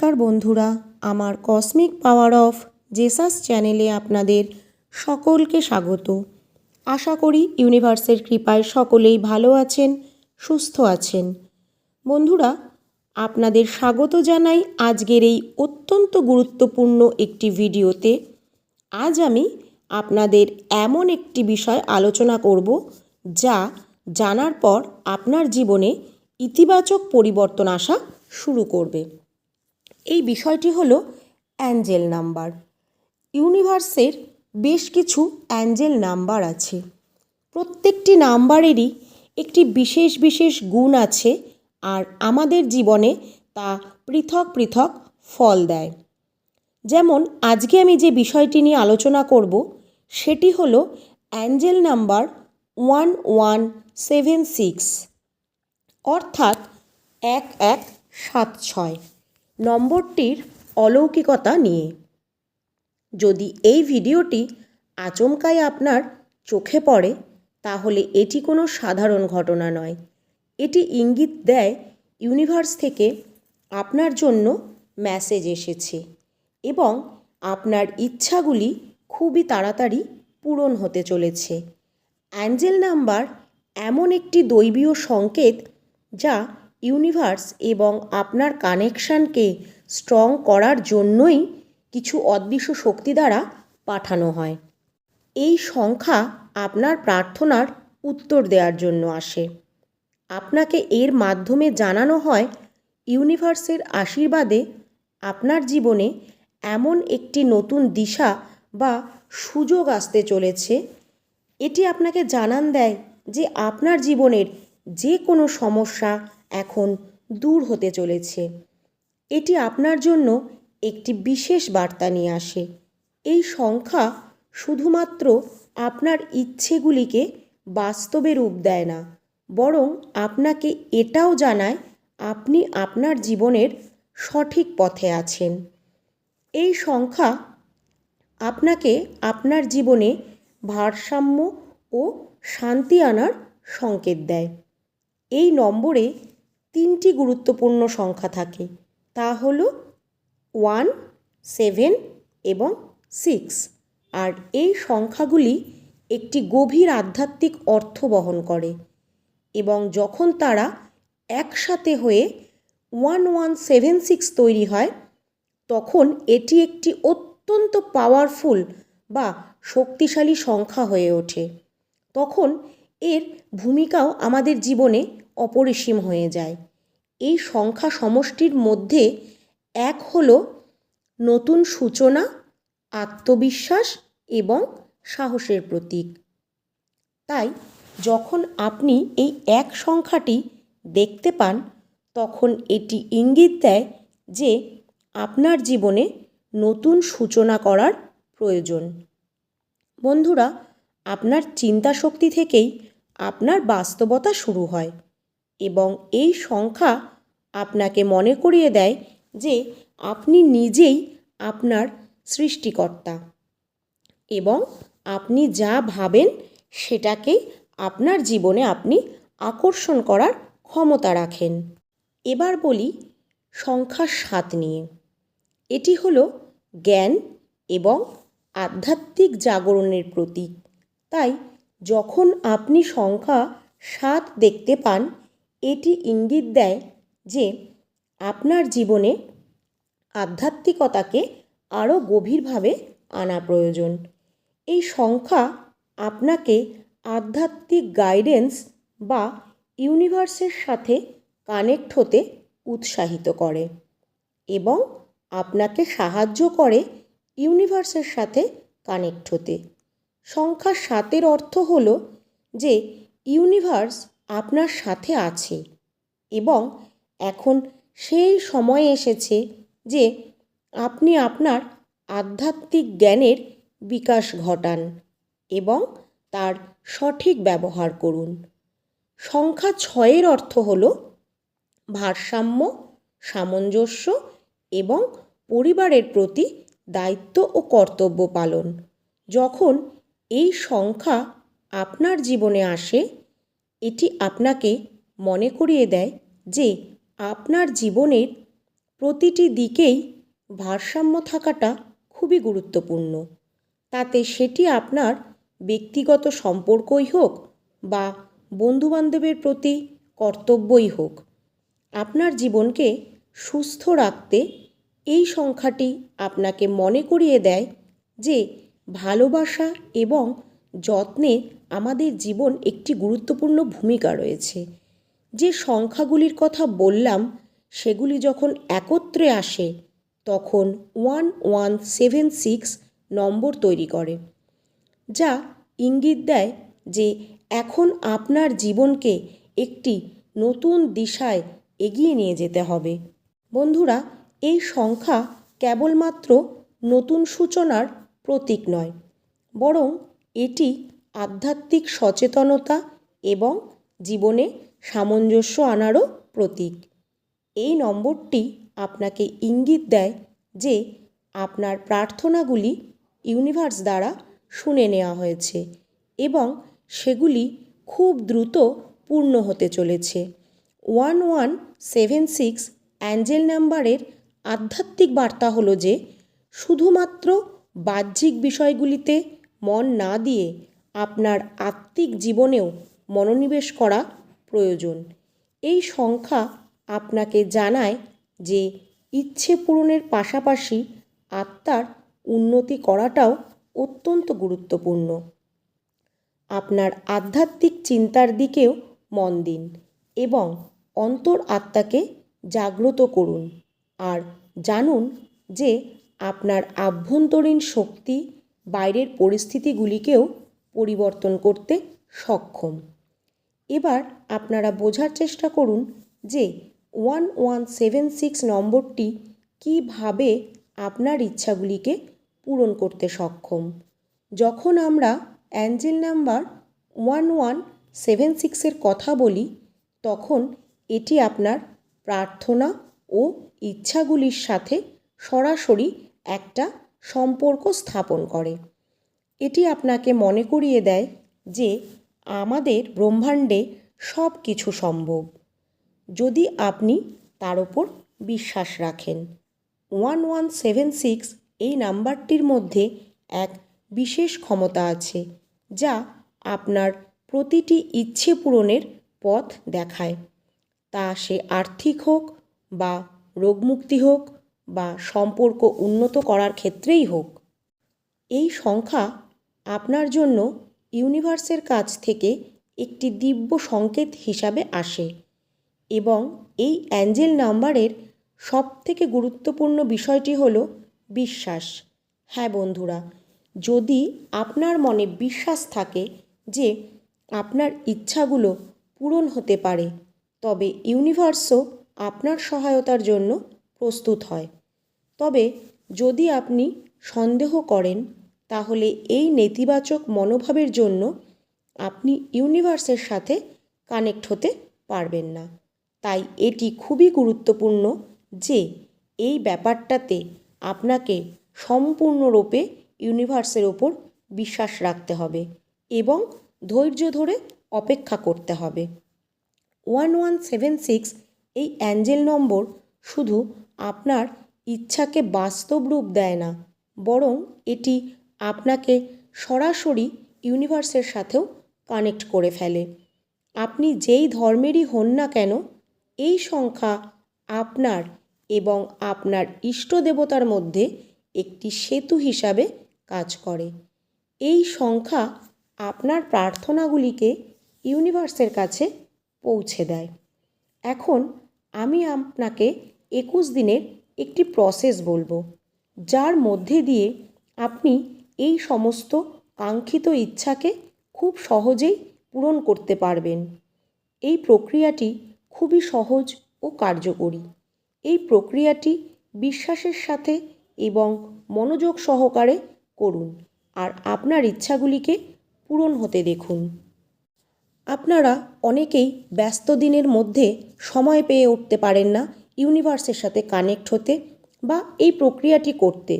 নমস্কার বন্ধুরা, আমার কসমিক পাওয়ার অফ জেসাস চ্যানেলে আপনাদের সকলকে স্বাগত। আশা করি ইউনিভার্সের কৃপায় সকলেই ভালো আছেন, সুস্থ আছেন। বন্ধুরা, আপনাদের স্বাগত জানাই আজকের এই অত্যন্ত গুরুত্বপূর্ণ একটি ভিডিওতে। আজ আমি আপনাদের এমন একটি বিষয় আলোচনা করব, যা জানার পর আপনার জীবনে ইতিবাচক পরিবর্তন আসা শুরু করবে। এই বিষয়টি হলো অ্যাঞ্জেল নাম্বার। ইউনিভার্সের বেশ কিছু অ্যাঞ্জেল নাম্বার আছে। প্রত্যেকটি নাম্বারেরই একটি বিশেষ বিশেষ গুণ আছে আর আমাদের জীবনে তা পৃথক পৃথক ফল দেয়। যেমন, আজকে আমি যে বিষয়টি নিয়ে আলোচনা করব, সেটি হলো angel number one one seven six, অর্থাৎ এক এক সাত ছয়। নম্বরটির অলৌকিকতা নিয়ে। যদি এই ভিডিওটি আচমকাই আপনার চোখে পড়ে, তাহলে এটি কোনো সাধারণ ঘটনা নয়। এটি ইঙ্গিত দেয় ইউনিভার্স থেকে আপনার জন্য মেসেজ এসেছে এবং আপনার ইচ্ছাগুলি খুবই তাড়াতাড়ি পূরণ হতে চলেছে। অ্যাঞ্জেল নাম্বার এমন একটি দৈবীয় সংকেত যা ইউনিভার্স এবং আপনার কানেকশানকে স্ট্রং করার জন্যই কিছু অদৃশ্য শক্তি দ্বারা পাঠানো হয়। এই সংখ্যা আপনার প্রার্থনার উত্তর দেওয়ার জন্য আসে। আপনাকে এর মাধ্যমে জানানো হয়, ইউনিভার্সের আশীর্বাদে আপনার জীবনে এমন একটি নতুন দিশা বা সুযোগ আসতে চলেছে। এটি আপনাকে জানান দেয় যে আপনার জীবনের যে কোনো সমস্যা এখন দূর হতে চলেছে। এটি আপনার জন্য একটি বিশেষ বার্তা নিয়ে আসে। এই সংখ্যা শুধুমাত্র আপনার ইচ্ছেগুলিকে বাস্তবে রূপ দেয় না, বরং আপনাকে এটাও জানায় আপনি আপনার জীবনের সঠিক পথে আছেন। এই সংখ্যা আপনাকে আপনার জীবনে ভারসাম্য ও শান্তি আনার সংকেত দেয়। এই নম্বরে তিনটি গুরুত্বপূর্ণ সংখ্যা থাকে। তা হল ওয়ান, সেভেন এবং সিক্স। আর এই সংখ্যাগুলি একটি গভীর আধ্যাত্মিক অর্থ বহন করে এবং যখন তারা একসাথে হয়ে ওয়ান ওয়ান সেভেন সিক্স তৈরি হয়, তখন এটি একটি অত্যন্ত পাওয়ারফুল বা শক্তিশালী সংখ্যা হয়ে ওঠে। তখন এর ভূমিকাও আমাদের জীবনে অপরিসীম হয়ে যায়। এই সংখ্যা সমষ্টির মধ্যে এক হল নতুন সূচনা, আত্মবিশ্বাস এবং সাহসের প্রতীক। তাই যখন আপনি এই এক সংখ্যাটি দেখতে পান, তখন এটি ইঙ্গিত দেয় যে আপনার জীবনে নতুন সূচনা করার প্রয়োজন। বন্ধুরা, আপনার চিন্তা শক্তি থেকেই আপনার বাস্তবতা শুরু হয়। এবং এই সংখ্যা আপনাকে মনে করিয়ে দেয় যে আপনি নিজেই আপনার সৃষ্টিকর্তা এবং আপনি যা ভাবেন সেটাকেই আপনার জীবনে আপনি আকর্ষণ করার ক্ষমতা রাখেন। এবার বলি সংখ্যা সাত নিয়ে। এটি হলো জ্ঞান এবং আধ্যাত্মিক জাগরণের প্রতীক। তাই যখন আপনি সংখ্যা সাত দেখতে পান এটি ইঙ্গিত দেয় যে আপনার জীবনে আধ্যাত্মিকতাকে আরও গভীরভাবে আনা প্রয়োজন। এই সংখ্যা আপনাকে আধ্যাত্মিক গাইডেন্স বা ইউনিভার্সের সাথে কানেক্ট হতে উৎসাহিত করে এবং আপনাকে সাহায্য করে ইউনিভার্সের সাথে কানেক্ট হতে। সংখ্যা সাতের অর্থ হল যে ইউনিভার্স আপনার সাথে আছে এবং এখন সেই সময় এসেছে যে আপনি আপনার আধ্যাত্মিক জ্ঞানের বিকাশ ঘটান এবং তার সঠিক ব্যবহার করুন। সংখ্যা ছয়ের অর্থ হল ভারসাম্য, সামঞ্জস্য এবং পরিবারের প্রতি দায়িত্ব ও কর্তব্য পালন। যখন এই সংখ্যা আপনার জীবনে আসে এটি আপনাকে মনে করিয়ে দেয় যে আপনার জীবনের প্রতিটি দিকেই ভারসাম্য থাকাটা খুবই গুরুত্বপূর্ণ। তাতে সেটি আপনার ব্যক্তিগত সম্পর্কই হোক বা বন্ধুবান্ধবের প্রতি কর্তব্যই হোক। আপনার জীবনকে সুস্থ রাখতে এই সংখ্যাটি আপনাকে মনে করিয়ে দেয় যে ভালোবাসা এবং যত্নে আমাদের জীবন একটি গুরুত্বপূর্ণ ভূমিকা রয়েছে। যে সংখ্যাগুলির কথা বললাম, সেগুলি যখন একত্রে আসে, তখন ওয়ান ওয়ান সেভেন সিক্স নম্বর তৈরি করে, যা ইঙ্গিত দেয় যে এখন আপনার জীবনকে একটি নতুন দিশায় এগিয়ে নিয়ে যেতে হবে। বন্ধুরা, এই সংখ্যা কেবলমাত্র নতুন সূচনার প্রতীক নয়, বরং এটি আধ্যাত্মিক সচেতনতা এবং জীবনে সামঞ্জস্য আনারও প্রতীক। এই নম্বরটি আপনাকে ইঙ্গিত দেয় যে আপনার প্রার্থনাগুলি ইউনিভার্স দ্বারা শুনে নেওয়া হয়েছে এবং সেগুলি খুব দ্রুত পূর্ণ হতে চলেছে। One one seven six angel নাম্বারের আধ্যাত্মিক বার্তা হলো যে, শুধুমাত্র বাহ্যিক বিষয়গুলিতে মন না দিয়ে আপনার আত্মিক জীবনেও মনোনিবেশ করা প্রয়োজন। এই সংখ্যা আপনাকে জানায় যে ইচ্ছে পূরণের পাশাপাশি আত্মার উন্নতি করাটাও অত্যন্ত গুরুত্বপূর্ণ। আপনার আধ্যাত্মিক চিন্তার দিকেও মন দিন এবং অন্তর আত্মাকে জাগ্রত করুন। আর জানুন যে আপনার আভ্যন্তরীণ শক্তি বাইরের পরিস্থিতিগুলিকেও পরিবর্তন করতে সক্ষম। এবার আপনারা বোঝার চেষ্টা করুন যে ওয়ান ওয়ান সেভেন সিক্স নম্বরটি কীভাবে আপনার ইচ্ছাগুলিকে পূরণ করতে সক্ষম। যখন আমরা angel number one one seven সিক্সের কথা বলি, তখন এটি আপনার প্রার্থনা ও ইচ্ছাগুলির সাথে সরাসরি একটা সম্পর্ক স্থাপন করে। এটি আপনাকে মনে করিয়ে দেয় যে আমাদের ব্রহ্মাণ্ডে সব কিছু সম্ভব, যদি আপনি তার ওপর বিশ্বাস রাখেন। ওয়ান ওয়ান সেভেন সিক্স এই নাম্বারটির মধ্যে এক বিশেষ ক্ষমতা আছে, যা আপনার প্রতিটি ইচ্ছে পূরণের পথ দেখায়। তা সে আর্থিক হোক বা রোগমুক্তি হোক বা সম্পর্ক উন্নত করার ক্ষেত্রেই হোক, এই সংখ্যা আপনার জন্য ইউনিভার্সের কাছ থেকে একটি দিব্য সংকেত হিসাবে আসে এবং এই অ্যাঞ্জেল নাম্বারের সবথেকে গুরুত্বপূর্ণ বিষয়টি হল বিশ্বাস। হ্যাঁ বন্ধুরা, যদি আপনার মনে বিশ্বাস থাকে যে আপনার ইচ্ছাগুলো পূরণ হতে পারে, তবে ইউনিভার্সও আপনার সহায়তার জন্য প্রস্তুত হয়। তবে যদি আপনি সন্দেহ করেন, তাহলে এই নেতিবাচক মনোভাবের জন্য আপনি ইউনিভার্সের সাথে কানেক্ট হতে পারবেন না। তাই এটি খুবই গুরুত্বপূর্ণ যে এই ব্যাপারটাতে আপনাকে সম্পূর্ণরূপে ইউনিভার্সের ওপর বিশ্বাস রাখতে হবে এবং ধৈর্য ধরে অপেক্ষা করতে হবে। ওয়ান ওয়ান সেভেন সিক্স এই অ্যাঞ্জেল নম্বর শুধু আপনার ইচ্ছাকে বাস্তব রূপ দেয় না, বরং এটি আপনাকে সরাসরি ইউনিভার্সের সাথেও কানেক্ট করে ফেলে। আপনি যেই ধর্মেরই হন না কেন, এই সংখ্যা আপনার এবং আপনার ইষ্ট দেবতার মধ্যে একটি সেতু হিসাবে কাজ করে। এই সংখ্যা আপনার প্রার্থনাগুলিকে ইউনিভার্সের কাছে পৌঁছে দেয়। এখন আমি আপনাকে একুশ দিনের একটি প্রসেস বলব, যার মধ্যে দিয়ে আপনি এই সমস্ত কাঙ্ক্ষিত ইচ্ছাকে খুব সহজেই পূরণ করতে পারবেন। এই প্রক্রিয়াটি খুবই সহজ ও কার্যকরী। এই প্রক্রিয়াটি বিশ্বাসের সাথে এবং মনোযোগ সহকারে করুন আর আপনার ইচ্ছাগুলিকে পূরণ হতে দেখুন। আপনারা অনেকেই ব্যস্ত দিনের মধ্যে সময় পেয়ে উঠতে পারেন না ইউনিভার্সের সাথে কানেক্ট হতে বা এই প্রক্রিয়াটি করতে।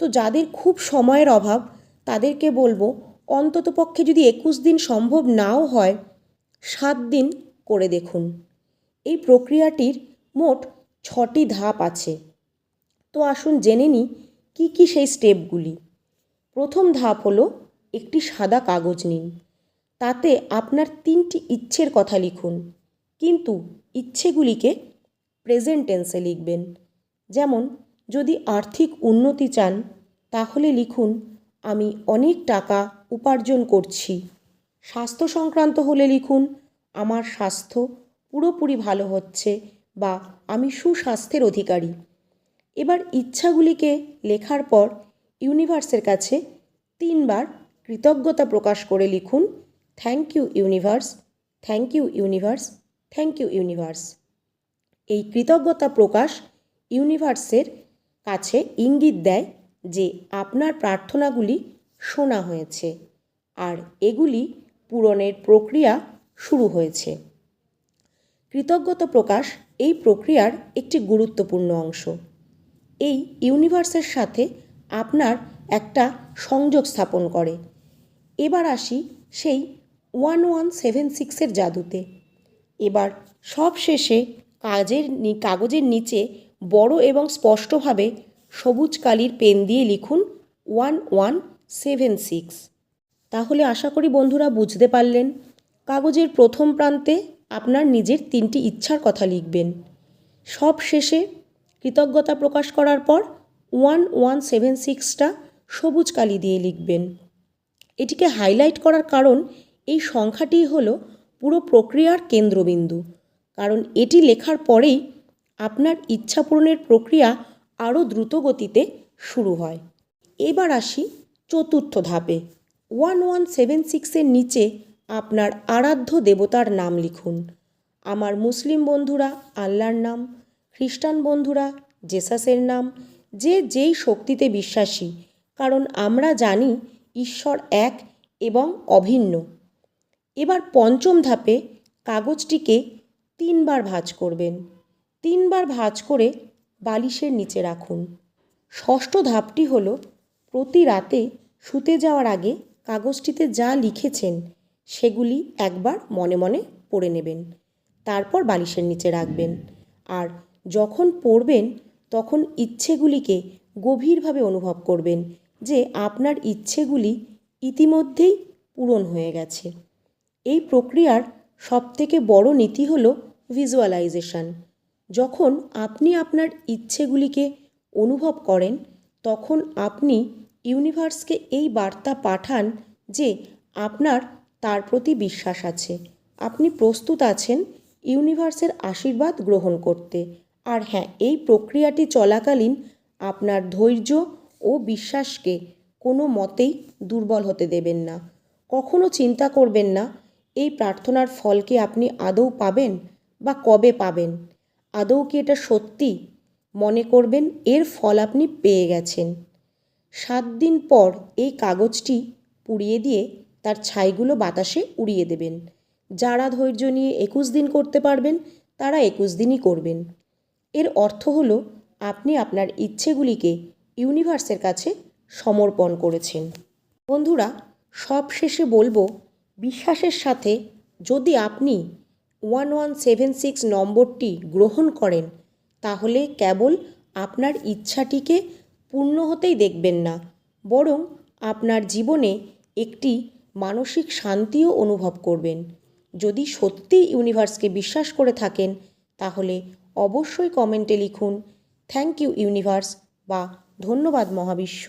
তো যাদের খুব সময়ের অভাব, তাদেরকে বলব অন্ততপক্ষে যদি একুশ দিন সম্ভব নাও হয়, সাত দিন করে দেখুন। এই প্রক্রিয়াটির মোট ছটি ধাপ আছে। তো আসুন জেনে নিই কী কী সেই স্টেপগুলি প্রথম ধাপ হলো একটি সাদা কাগজ নিন। তাতে আপনার তিনটি ইচ্ছের কথা লিখুন। কিন্তু ইচ্ছেগুলিকে প্রেজেন্ট টেন্সে লিখবেন। যেমন, যদি আর্থিক উন্নতি চান, তাহলে লিখুন, আমি অনেক টাকা উপার্জন করছি। স্বাস্থ্য সংক্রান্ত হলে লিখুন, আমার স্বাস্থ্য পুরোপুরি ভালো হচ্ছে বা আমি সুস্বাস্থ্যের অধিকারী। এবার ইচ্ছাগুলিকে লেখার পর ইউনিভার্সের কাছে তিনবার কৃতজ্ঞতা প্রকাশ করে লিখুন thank you universe thank you universe thank you universe এই কৃতজ্ঞতা প্রকাশ ইউনিভার্সের কাছে ইঙ্গিত দেয় যে আপনার প্রার্থনাগুলি শোনা হয়েছে আর এগুলি পূরণের প্রক্রিয়া শুরু হয়েছে। কৃতজ্ঞতা প্রকাশ এই প্রক্রিয়ার একটি গুরুত্বপূর্ণ অংশ। এই ইউনিভার্সের সাথে আপনার একটা সংযোগ স্থাপন করে। এবার আসি সেই ওয়ান ওয়ান সেভেন সিক্সের জাদুতে। এবার সব শেষে কাজের কাগজের নিচে বড় এবং স্পষ্টভাবে সবুজ কালির পেন দিয়ে লিখুন ওয়ান ওয়ান সেভেন সিক্স। তাহলে আশা করি বন্ধুরা বুঝতে পারলেন। কাগজের প্রথম প্রান্তে আপনার নিজের তিনটি ইচ্ছার কথা লিখবেন। সব শেষে কৃতজ্ঞতা প্রকাশ করার পর ওয়ান ওয়ান সেভেন সিক্সটা সবুজ কালি দিয়ে লিখবেন। এটিকে হাইলাইট করার কারণ এই সংখ্যাটিই হলো পুরো প্রক্রিয়ার কেন্দ্রবিন্দু। কারণ এটি লেখার পরেই আপনার ইচ্ছা পূরণের প্রক্রিয়া আরও দ্রুত গতিতে শুরু হয়। এবার আসি চতুর্থ ধাপে। ওয়ান ওয়ান সেভেন সিক্সের নিচে আপনার আরাধ্য দেবতার নাম লিখুন। আমার মুসলিম বন্ধুরা, আল্লাহর নাম, খ্রিস্টান বন্ধুরা, জেসাসের নাম, যে যেই শক্তিতে বিশ্বাসী, কারণ আমরা জানি ঈশ্বর এক এবং অভিন্ন। এবার পঞ্চম ধাপে কাগজটিকে তিনবার ভাঁজ করবেন। তিনবার ভাঁজ করে বালিশের নিচে রাখুন। ষষ্ঠ ধাপটি হল প্রতি রাতে শুতে যাওয়ার আগে কাগজটিতে যা লিখেছেন সেগুলি একবার মনে মনে পড়ে নেবেন। তারপর বালিশের নিচে রাখবেন। আর যখন পড়বেন, তখন ইচ্ছেগুলিকে গভীরভাবে অনুভব করবেন যে আপনার ইচ্ছেগুলি ইতিমধ্যেই পূরণ হয়ে গেছে। এই প্রক্রিয়ার সবথেকে বড় নীতি হল ভিজুয়ালাইজেশন যখন আপনি আপনার ইচ্ছেগুলিকে অনুভব করেন, তখন আপনি ইউনিভার্সকে এই বার্তা পাঠান যে আপনার তার প্রতি বিশ্বাস আছে। আপনি প্রস্তুত আছেন ইউনিভার্সের আশীর্বাদ গ্রহণ করতে। আর হ্যাঁ এই প্রক্রিয়াটি চলাকালীন আপনার ধৈর্য ও বিশ্বাসকে কোনো মতেই দুর্বল হতে দেবেন না। কখনো চিন্তা করবেন না, এই প্রার্থনার ফল কি আপনি আদৌ পাবেন? বা কবে পাবেন? আদৌ কি এটা সত্যি? মনে করবেন এর ফল আপনি পেয়ে গেছেন। সাত দিন পর এই কাগজটি পুড়িয়ে দিয়ে তার ছাইগুলো বাতাসে উড়িয়ে দেবেন। যারা ধৈর্য নিয়ে একুশ দিন করতে পারবেন, তারা একুশ দিনই করবেন। এর অর্থ হলো, আপনি আপনার ইচ্ছেগুলিকে ইউনিভার্সের কাছে সমর্পণ করেছেন। বন্ধুরা সব শেষে বলব, বিশ্বাসের সাথে যদি আপনি ওয়ান ওয়ান সেভেন সিক্স নম্বরটি গ্রহণ করেন, তাহলে কেবল আপনার ইচ্ছাটিকে পূর্ণ হতেই দেখবেন না, বরং আপনার জীবনে একটি মানসিক শান্তিও অনুভব করবেন। যদি সত্যিই ইউনিভার্সকে বিশ্বাস করে থাকেন, তাহলে অবশ্যই কমেন্টে লিখুন, থ্যাংক ইউ ইউনিভার্স বা ধন্যবাদ মহাবিশ্ব